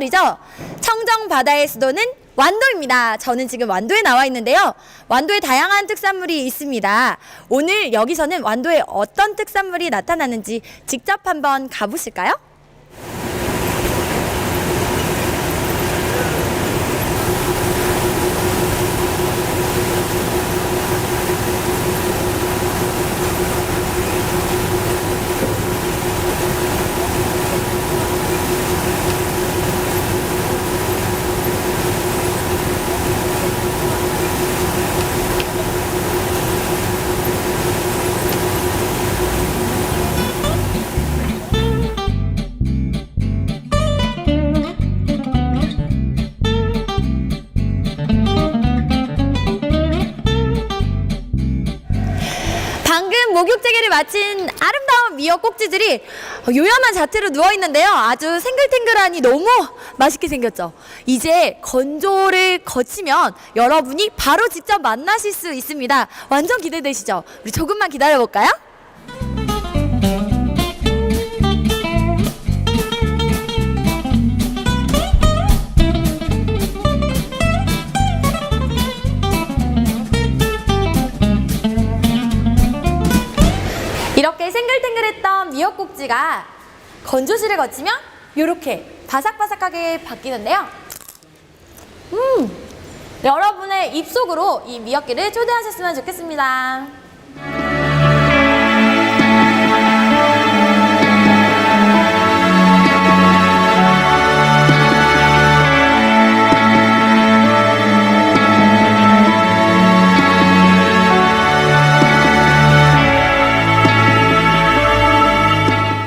아시죠? 청정 바다의 수도는 완도입니다. 저는 지금 완도에 나와 있는데요. 완도에 다양한 특산물이 있습니다. 오늘 여기서는 완도에 어떤 특산물이 나타나는지 직접 한번 가보실까요? 목욕제기를 마친 아름다운 미역 꼭지들이 요염한 자태로 누워 있는데요. 아주 생글탱글하니 너무 맛있게 생겼죠. 이제 건조를 거치면 여러분이 바로 직접 만나실 수 있습니다. 완전 기대되시죠? 우리 조금만 기다려 볼까요? 이렇게 생글탱글했던 미역국지가 건조실을 거치면 이렇게 바삭바삭하게 바뀌는데요. 음, 여러분의 입속으로 이 미역기를 초대하셨으면 좋겠습니다.